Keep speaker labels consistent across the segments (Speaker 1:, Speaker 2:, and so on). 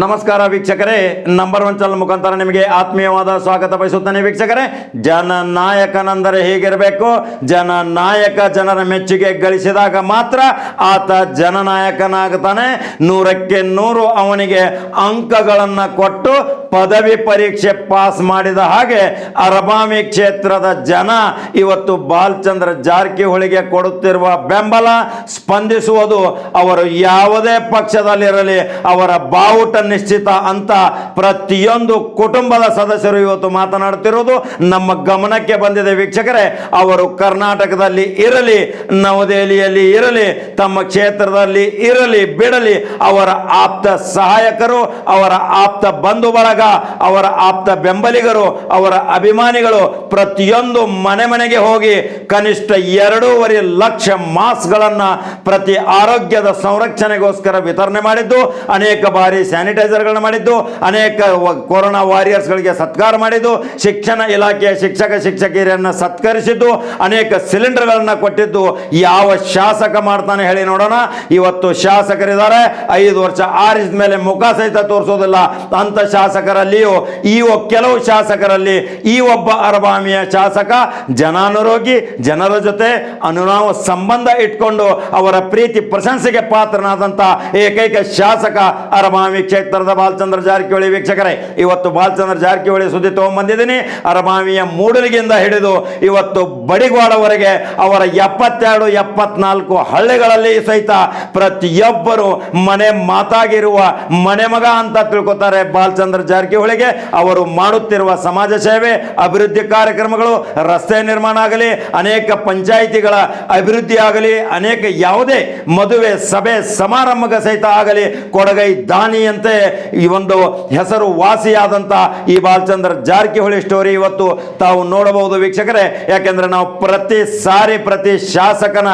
Speaker 1: ನಮಸ್ಕಾರ ವೀಕ್ಷಕರೇ. Number one channel ಮುಖಾಂತರ ನಿಮಗೆ ಆತ್ಮೀಯವಾದ ಸ್ವಾಗತ ಬಯಸುತ್ತೇನೆ ವೀಕ್ಷಕರೇ. ಜನನಾಯಕನೆಂದರೆ ಹೀಗಿರಬೇಕು? ಜನನಾಯಕ ಜನರ ಮೆಚ್ಚುಗೆ ಗಳಿಸಿದಾಗ ಮಾತ್ರ ಆತ ಜನನಾಯಕನಾಗುತ್ತಾನೆ ನೂರಕ್ಕೆ ನೂರು ಅವನಿಗೆ ಅಂಕಗಳನ್ನು ಕೊಟ್ಟು ಪದವಿ ಪರೀಕ್ಷೆ ಪಾಸ್ ಮಾಡಿದ ಹಾಗೆ ಅರಬಾಮಿ ಕ್ಷೇತ್ರದ ಜನ ಇವತ್ತು ಬಾಲ್ಚಂದ್ರ ಜಾರಕಿಹೊಳಿಗೆ ಕೊಡುತ್ತಿರುವ ಬೆಂಬಲ ಸ್ಪಂದಿಸುವುದು ಅವರು ಯಾವುದೇ ಪಕ್ಷದಲ್ಲಿರಲಿ ಅವರ ಬಾವುಟ ನಿಶ್ಚಿತ ಅಂತ ಪ್ರತಿಯೊಂದು ಕುಟುಂಬದ ಸದಸ್ಯರು ಇವತ್ತು ಮಾತನಾಡುತ್ತಿರುವುದು ನಮ್ಮ ಗಮನಕ್ಕೆ ಬಂದಿದೆ. ವೀಕ್ಷಕರೇ, ಅವರು ಕರ್ನಾಟಕದಲ್ಲಿ ಇರಲಿ, ನವದೆಹಲಿಯಲ್ಲಿ ಇರಲಿ, ತಮ್ಮ ಕ್ಷೇತ್ರದಲ್ಲಿ ಇರಲಿ, ಬಿಡಲಿ, ಅವರ ಆಪ್ತ ಸಹಾಯಕರು, ಅವರ ಆಪ್ತ ಬಂಧು ಬಳಗ ಅವರ ಆಪ್ತ ಬೆಂಬಲಿಗರು, ಅವರ ಅಭಿಮಾನಿಗಳು ಪ್ರತಿಯೊಂದು ಮನೆ ಮನೆಗೆ ಹೋಗಿ ಕನಿಷ್ಠ ಎರಡೂವರೆ ಲಕ್ಷ ಮಾಸ್ಕ್ಗಳನ್ನು ಪ್ರತಿ ಆರೋಗ್ಯದ ಸಂರಕ್ಷಣೆಗೋಸ್ಕರ ವಿತರಣೆ ಮಾಡಿದ್ದು, ಅನೇಕ ಬಾರಿ ಸ್ಯಾನಿಟೈಸರ್ಗಳನ್ನ ಮಾಡಿದ್ದು, ಅನೇಕ ಕೊರೋನಾ ವಾರಿಯರ್ಸ್ಗಳಿಗೆ ಸತ್ಕಾರ ಮಾಡಿದ್ದು, ಶಿಕ್ಷಣ ಇಲಾಖೆಯ ಶಿಕ್ಷಕ, ಶಿಕ್ಷಕಿಯರನ್ನು ಸತ್ಕರಿಸಿದ್ದು, ಅನೇಕ ಸಿಲಿಂಡರ್ಗಳನ್ನು ಕೊಟ್ಟಿದ್ದು, ಯಾವ ಶಾಸಕ ಮಾಡ್ತಾನೆ ಹೇಳಿ ನೋಡೋಣ. ಇವತ್ತು ಶಾಸಕರಿದ್ದಾರೆ. ಐದು ವರ್ಷ ಆರಿಸಿದ ಮೇಲೆ ಮುಖ ಸಹಿತ ತೋರಿಸೋದಿಲ್ಲ. ಅಂತ ಶಾಸಕರಲ್ಲಿಯೂ ಈ ಕೆಲವು ಶಾಸಕರಲ್ಲಿ, ಈ ಒಬ್ಬ ಅರಬಾಮಿಯ ಶಾಸಕ, ಜನಾನುರೋಗಿ, ಜನರ ಜೊತೆ ಅನುನಾವ ಸಂಬಂಧ ಇಟ್ಕೊಂಡು ಅವರ ಪ್ರೀತಿ ಪ್ರಶಂಸೆಗೆ ಪಾತ್ರನಾದಂಥ ಏಕೈಕ ಶಾಸಕ ಅರಬಾಮಿ ಕ್ಷೇತ್ರದ ಬಾಲಚಂದ್ರ ಜಾರಕಿಹೊಳಿ ವೀಕ್ಷಕರೇ, ಇವತ್ತು ಬಾಲಚಂದ್ರ ಜಾರಕಿಹೊಳಿ ಸುದ್ದಿ ತಗೊಂಡ್ಬಂದಿದ್ದೀನಿ ಅರಮಾವಿಯ ಮೂಡಲಿಗಿಂದ ಹಿಡಿದು ಇವತ್ತು ಬಡಿಗೋಡವರೆಗೆ ಅವರ ಎಪ್ಪತ್ತೆರಡು, ಎಪ್ಪತ್ನಾಲ್ಕು ಹಳ್ಳಿಗಳಲ್ಲಿ ಸಹಿತ ಪ್ರತಿಯೊಬ್ಬರು ಮನೆ ಮಾತಾಗಿರುವ ಮನೆ ಮಗ ಅಂತ ತಿಳ್ಕೊತಾರೆ ಬಾಲಚಂದ್ರ ಜಾರಕಿಹೊಳಿಗೆ. ಅವರು ಮಾಡುತ್ತಿರುವ ಸಮಾಜ ಸೇವೆ, ಅಭಿವೃದ್ಧಿ ಕಾರ್ಯಕ್ರಮಗಳು, ರಸ್ತೆ ನಿರ್ಮಾಣ ಆಗಲಿ, ಅನೇಕ ಪಂಚಾಯಿತಿಗಳ ಅಭಿವೃದ್ಧಿ ಆಗಲಿ, ಅನೇಕ ಯಾವುದೇ ಮದುವೆ, ಸಭೆ ಸಮಾರಂಭಕ್ಕೆ ಸಹಿತ ಆಗಲಿ, ಕೊಡಗೈ ದಾನಿಯಂತೆ ಈ ಒಂದು ಹೆಸರು ವಾಸಿಯಾದಂಥ ಈ ಬಾಲಚಂದ್ರ ಜಾರಕಿಹೊಳಿ ಸ್ಟೋರಿ ಇವತ್ತು ತಾವು ನೋಡಬಹುದು ವೀಕ್ಷಕರೇ. ಯಾಕೆಂದ್ರೆ ನಾವು ಪ್ರತಿ ಸಾರಿ ಪ್ರತಿ ಶಾಸಕನ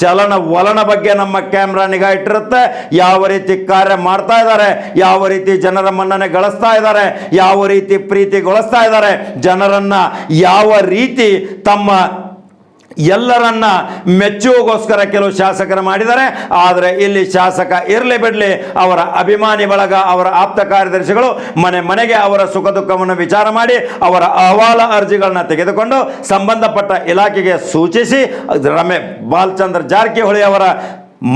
Speaker 1: ಚಲನ ವಲನ ಬಗ್ಗೆ ನಮ್ಮ ಕ್ಯಾಮ್ರಾ ನಿಗಾ ಇಟ್ಟಿರುತ್ತೆ. ಯಾವ ರೀತಿ ಕಾರ್ಯ ಮಾಡ್ತಾ ಇದ್ದಾರೆ, ಯಾವ ರೀತಿ ಜನರ ಮನ್ನಣೆ ಗಳಿಸ್ತಾ ಇದ್ದಾರೆ, ಯಾವ ರೀತಿ ಪ್ರೀತಿಗೊಳಿಸ್ತಾ ಇದ್ದಾರೆ, ಜನರನ್ನ ಯಾವ ರೀತಿ ತಮ್ಮ ಎಲ್ಲರನ್ನ ಮೆಚ್ಚುವಗೋಸ್ಕರ ಕೆಲವು ಶಾಸಕರು ಮಾಡಿದ್ದಾರೆ. ಆದರೆ ಇಲ್ಲಿ ಶಾಸಕ ಇರಲಿ ಬಿಡಲಿ ಅವರ ಅಭಿಮಾನಿ ಬಳಗ, ಅವರ ಆಪ್ತ ಕಾರ್ಯದರ್ಶಿಗಳು ಮನೆ ಮನೆಗೆ ಅವರ ಸುಖ ದುಃಖವನ್ನು ವಿಚಾರ ಮಾಡಿ ಅವರ ಅಹವಾಲ ಅರ್ಜಿಗಳನ್ನ ತೆಗೆದುಕೊಂಡು ಸಂಬಂಧಪಟ್ಟ ಇಲಾಖೆಗೆ ಸೂಚಿಸಿ, ರಮೇ ಬಾಲಚಂದ್ರ ಜಾರಕಿಹೊಳಿ ಅವರ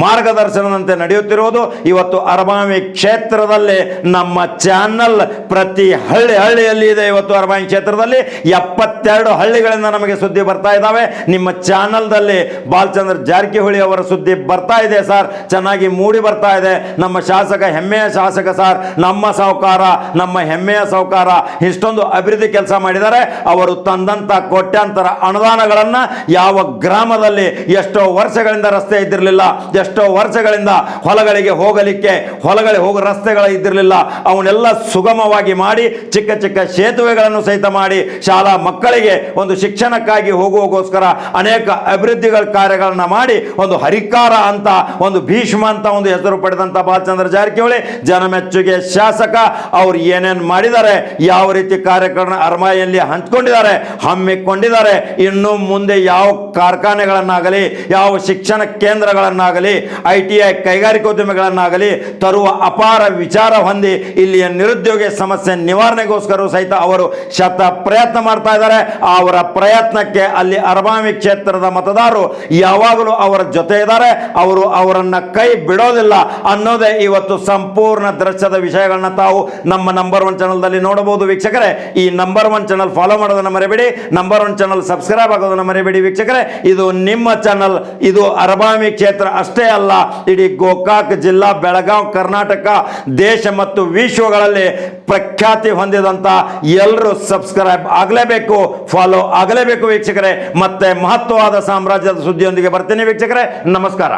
Speaker 1: ಮಾರ್ಗದರ್ಶನದಂತೆ ನಡೆಯುತ್ತಿರುವುದು ಇವತ್ತು ಅರಬಾವಿ ಕ್ಷೇತ್ರದಲ್ಲಿ ನಮ್ಮ ಚಾನಲ್. ಪ್ರತಿ ಹಳ್ಳಿ ಹಳ್ಳಿಯಲ್ಲಿ ಇದೆ ಇವತ್ತು ಅರಬಾವಿ ಕ್ಷೇತ್ರದಲ್ಲಿ. ಎಪ್ಪತ್ತೆರಡು ಹಳ್ಳಿಗಳಿಂದ ನಮಗೆ ಸುದ್ದಿ ಬರ್ತಾ ಇದ್ದಾವೆ. ನಿಮ್ಮ ಚಾನಲ್ದಲ್ಲಿ ಬಾಲಚಂದ್ರ ಜಾರಕಿಹೊಳಿ ಅವರ ಸುದ್ದಿ ಬರ್ತಾ ಇದೆ ಸರ್. ಚೆನ್ನಾಗಿ ಮೂಡಿ ಬರ್ತಾ ಇದೆ. ನಮ್ಮ ಶಾಸಕ, ಹೆಮ್ಮೆಯ ಶಾಸಕ ಸರ್, ನಮ್ಮ ಸಾಹುಕಾರ ನಮ್ಮ ಹೆಮ್ಮೆಯ ಸಾಹುಕಾರ ಇಷ್ಟೊಂದು ಅಭಿವೃದ್ಧಿ ಕೆಲಸ ಮಾಡಿದ್ದಾರೆ. ಅವರು ತಂದಂತ ಕೋಟ್ಯಾಂತರ ಅನುದಾನಗಳನ್ನು ಯಾವ ಗ್ರಾಮದಲ್ಲಿ ಎಷ್ಟೋ ವರ್ಷಗಳಿಂದ ರಸ್ತೆ ಇದ್ದಿರಲಿಲ್ಲ. ಎಷ್ಟೋ ವರ್ಷಗಳಿಂದ ಹೊಲಗಳಿಗೆ ಹೋಗಲಿಕ್ಕೆ ಹೊಲಗಳಿಗೆ ಹೋಗೋ ರಸ್ತೆಗಳು ಇದ್ದಿರಲಿಲ್ಲ. ಅವನ್ನೆಲ್ಲ ಸುಗಮವಾಗಿ ಮಾಡಿ, ಚಿಕ್ಕ ಚಿಕ್ಕ ಸೇತುವೆಗಳನ್ನು ಸಹಿತ ಮಾಡಿ, ಶಾಲಾ ಮಕ್ಕಳಿಗೆ ಒಂದು ಶಿಕ್ಷಣಕ್ಕಾಗಿ ಹೋಗುವಗೋಸ್ಕರ ಅನೇಕ ಅಭಿವೃದ್ಧಿಗಳ ಕಾರ್ಯಗಳನ್ನು ಮಾಡಿ, ಒಂದು ಹರಿಕಾರ ಅಂತ, ಒಂದು ಭೀಷ್ಮ ಅಂತ ಒಂದು ಹೆಸರು ಪಡೆದಂತ ಬಾಲಚಂದ್ರ ಜಾರಕಿಹೊಳಿ, ಜನಮೆಚ್ಚುಗೆ ಶಾಸಕ, ಅವ್ರು ಏನೇನು ಮಾಡಿದ್ದಾರೆ, ಯಾವ ರೀತಿ ಕಾರ್ಯಕ್ರಮ ಅರಮಾಯಲ್ಲಿ ಹಂಚ್ಕೊಂಡಿದ್ದಾರೆ, ಹಮ್ಮಿಕೊಂಡಿದ್ದಾರೆ, ಇನ್ನು ಮುಂದೆ ಯಾವ ಕಾರ್ಖಾನೆಗಳನ್ನಾಗಲಿ, ಯಾವ ಶಿಕ್ಷಣ ಕೇಂದ್ರಗಳನ್ನಾಗಲಿ ಐ ಟಿ ಐ ಕೈಗಾರಿಕೋದ್ಯಮಿಗಳನ್ನಾಗಲಿ ತರುವ ಅಪಾರ ವಿಚಾರ ಹೊಂದಿ ಇಲ್ಲಿಯ ನಿರುದ್ಯೋಗ ಸಮಸ್ಯೆ ನಿವಾರಣೆಗೋಸ್ಕರ ಸಹಿತ ಅವರು ಶತ ಪ್ರಯತ್ನ ಮಾಡ್ತಾ ಇದ್ದಾರೆ. ಅವರ ಪ್ರಯತ್ನಕ್ಕೆ ಅಲ್ಲಿ ಅರಬಾಮಿ ಕ್ಷೇತ್ರದ ಮತದಾರರು ಯಾವಾಗಲೂ ಅವರ ಜೊತೆ ಇದ್ದಾರೆ. ಅವರು ಅವರನ್ನ ಕೈ ಬಿಡೋದಿಲ್ಲ ಅನ್ನೋದೇ ಇವತ್ತು ಸಂಪೂರ್ಣ ದೃಶ್ಯದ ವಿಷಯಗಳನ್ನ ತಾವು ನಮ್ಮ ನಂಬರ್ ಒನ್ ಚಾನಲ್ದಲ್ಲಿ ನೋಡಬಹುದು ವೀಕ್ಷಕರೇ. ಈ ನಂಬರ್ ಒನ್ ಚಾನಲ್ ಫಾಲೋ ಮಾಡೋದನ್ನ ಮರಿಬೇಡಿ. ನಂಬರ್ ಒನ್ ಚಾನಲ್ ಸಬ್ಸ್ಕ್ರೈಬ್ ಆಗೋದನ್ನ ಮರಿಬೇಡಿ ವೀಕ್ಷಕರೇ. ಇದು ನಿಮ್ಮ ಚಾನಲ್ ಇದು ಅರಬಾಮಿ ಕ್ಷೇತ್ರ ಅಲ್ಲ, ಇಡೀ ಗೋಕಾಕ್ ಜಿಲ್ಲಾ, ಬೆಳಗಾವ್, ಕರ್ನಾಟಕ ದೇಶ ಮತ್ತು ವಿಶ್ವಗಳಲ್ಲಿ ಪ್ರಖ್ಯಾತಿ ಹೊಂದಿದಂತ ಎಲ್ಲರೂ ಸಬ್ಸ್ಕ್ರೈಬ್ ಆಗಲೇಬೇಕು ಫಾಲೋ ಆಗಲೇಬೇಕು ವೀಕ್ಷಕರೇ. ಮತ್ತೆ ಮಹತ್ವವಾದ ಸಾಮ್ರಾಜ್ಯದ ಸುದ್ದಿಯೊಂದಿಗೆ ಬರ್ತೀನಿ ವೀಕ್ಷಕರೇ. ನಮಸ್ಕಾರ.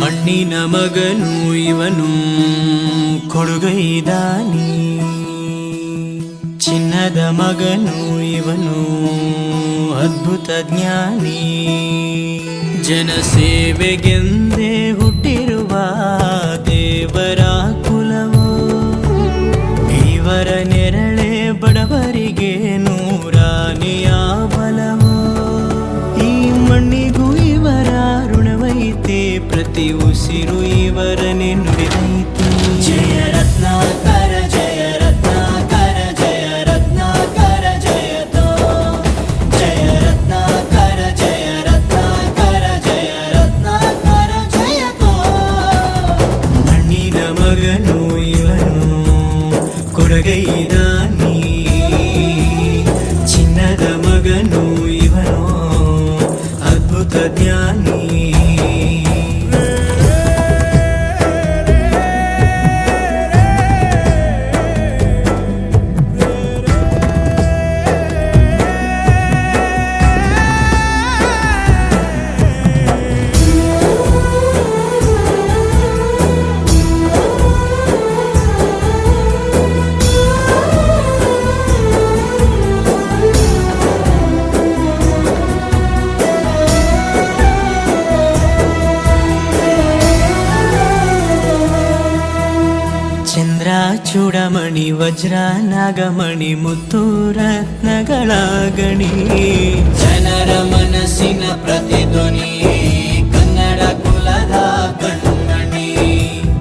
Speaker 2: ಮಣ್ಣಿನ ಮಗನು ಇವನು ಕೊಡುಗೈದಾನಿ ಚಿನ್ನದ ಮಗನು ಇವನು ಅದ್ಭುತ ಜ್ಞಾನಿ. ಜನಸೇವೆಗೆಂದೇ ಹುಟ್ಟಿರುವ ದೇವರ ಕುಲವೋ ಇವರ ನೆರಳೆ ಬಡವರಿಗೆ ನೂರಾನೆಯ ಬಲವೋ. ಈ ಮಣ್ಣಿಗೂ ಇವರ ಋಣವೈತೆ, ಪ್ರತಿ ಉಸಿರು ಇವರನೆ ನುಡಿದೈತೆ ಕೊಡಗೈದಾನಿ ಚಿನ್ನದ ಮಗನು ಇವನು ಅದ್ಭುತ ಜ್ಞಾನಿ. ಚೂಡಮಣಿ ವಜ್ರ ನಾಗಮಣಿ ಮುತ್ತು ರತ್ನಗಳ ಗಣಿ ಜನರ ಮನಸ್ಸಿನ ಪ್ರತಿಧ್ವನಿ ಕನ್ನಡ ಕುಲದ ಕಣ್ಣಣಿ.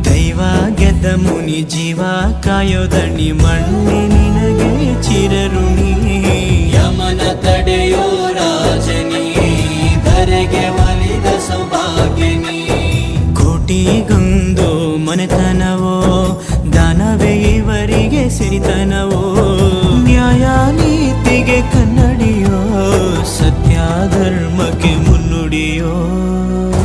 Speaker 2: ದೈವ ಗೆದ್ದ ಮುನಿ ಜೀವ ಕಾಯೋದಣಿ ಮಣ್ಣಿ Lord.